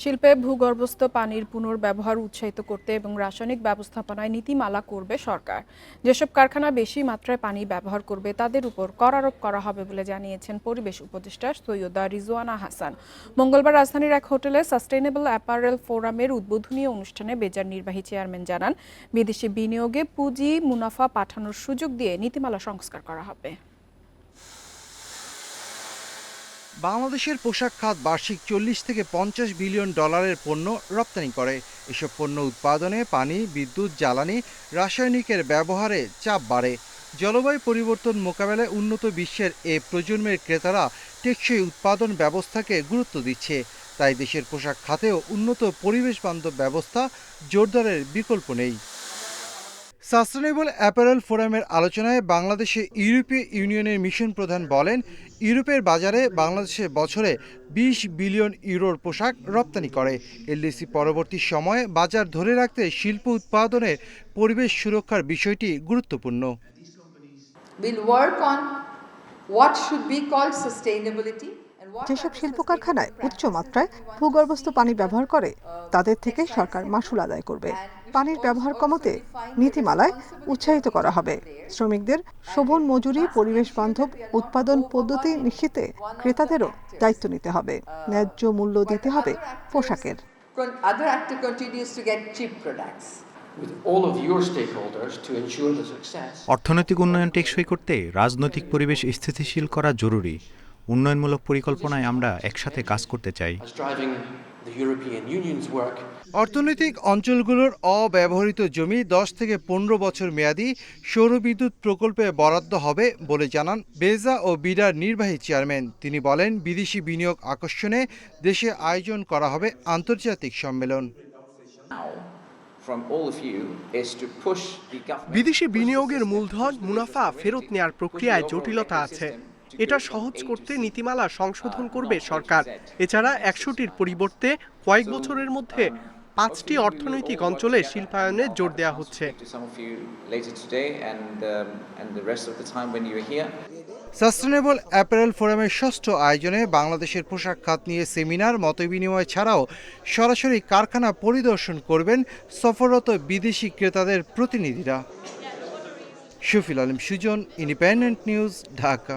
শিল্পে ভূগর্ভস্থ পানির পুনর্ব্যবহার উৎসাহিত করতে এবং রাসায়নিক ব্যবস্থাপনায় নীতিমালা করবে সরকার। যেসব কারখানা বেশি মাত্রায় পানি ব্যবহার করবে, তাদের উপর কর আরোপ করা হবে বলে জানিয়েছেন পরিবেশ উপদেষ্টা সৈয়দা রিজওয়ানা হাসান। মঙ্গলবার রাজধানীর এক হোটেলে সাস্টেইনেবল অ্যাপারেল ফোরামের উদ্বোধনী অনুষ্ঠানে বেজার নির্বাহী চেয়ারম্যান জানান, বিদেশি বিনিয়োগে পুঁজি মুনাফা পাঠানোর সুযোগ দিয়ে নীতিমালা সংস্কার করা হবে। বাংলাদেশের পোশাক খাত বার্ষিক চল্লিশ থেকে পঞ্চাশ বিলিয়ন ডলারের পণ্য রপ্তানি করে। এসব পণ্য উৎপাদনে পানি, বিদ্যুৎ, জ্বালানি, রাসায়নিকের ব্যবহারে চাপ বাড়ে। জলবায়ু পরিবর্তন মোকাবেলায় উন্নত বিশ্বের এ প্রজন্মের ক্রেতারা টেকসই উৎপাদন ব্যবস্থাকে গুরুত্ব দিচ্ছে। তাই দেশের পোশাক খাতেও উন্নত পরিবেশ বান্ধব ব্যবস্থা জোরদারের বিকল্প নেই। সাস্টেনেবল অ্যাপারেল ফোরামের আলোচনায় বাংলাদেশে ইউরোপীয় ইউনিয়নের মিশন প্রধান বলেন, ইউরোপের বাজারে বাংলাদেশে বছরে ২০ বিলিয়ন ইউরোর পোশাক রপ্তানি করে। এলডিসি পরবর্তী সময়ে বাজার ধরে রাখতে শিল্প উৎপাদনের পরিবেশ সুরক্ষার বিষয়টি গুরুত্বপূর্ণ। যেসব শিল্প কারখানায় উচ্চ মাত্রায় ভূগর্ভস্থ পানি ব্যবহার করে তাদের থেকে সরকার মাসুল আদায় করবে। পানির ব্যবহার কমাতে নীতিমালায় উৎসাহিত করা হবে। শ্রমিকদের শোভন মজুরি পরিবেশ বান্ধব উৎপাদন পদ্ধতি নিশ্চিতে ক্রেতাদেরও দায়িত্ব নিতে হবে। ন্যায্য মূল্য দিতে হবে পোশাকের. অর্থনৈতিক উন্নয়ন টেকসই করতে রাজনৈতিক পরিবেশ স্থিতিশীল করা জরুরি। উন্নয়নমূলক পরিকল্পনায় আমরা একসাথে কাজ করতে চাই। অর্থনৈতিক অঞ্চলগুলোর অব্যবহৃত জমি দশ থেকে পনেরো বছর মেয়াদি সৌরবিদ্যুৎ প্রকল্পে বরাদ্দ হবে বলে জানান বেজা ও বিডার নির্বাহী চেয়ারম্যান। তিনি বলেন বিদেশি বিনিয়োগ আকর্ষণে দেশে আয়োজন করা হবে আন্তর্জাতিক সম্মেলন। বিদেশি বিনিয়োগের মূলধন মুনাফা ফেরত নেয়ার প্রক্রিয়ায় জটিলতা আছে। এটা সহজ করতে নীতিমালা সংশোধন করবে সরকার। এছাড়া একশোটির পরিবর্তে কয়েক বছরের মধ্যে পাঁচটি অর্থনৈতিক অঞ্চলে শিল্পায়নে জোর দেওয়া হচ্ছে। um, সাস্টেনেবল অ্যাপারেল ফোরামের ষষ্ঠ আয়োজনে বাংলাদেশের পোশাক খাত নিয়ে সেমিনার মতবিনিময় ছাড়াও সরাসরি কারখানা পরিদর্শন করবেন সফররত বিদেশি ক্রেতাদের প্রতিনিধিরা। Shafil Alam Sujan independent news Dhaka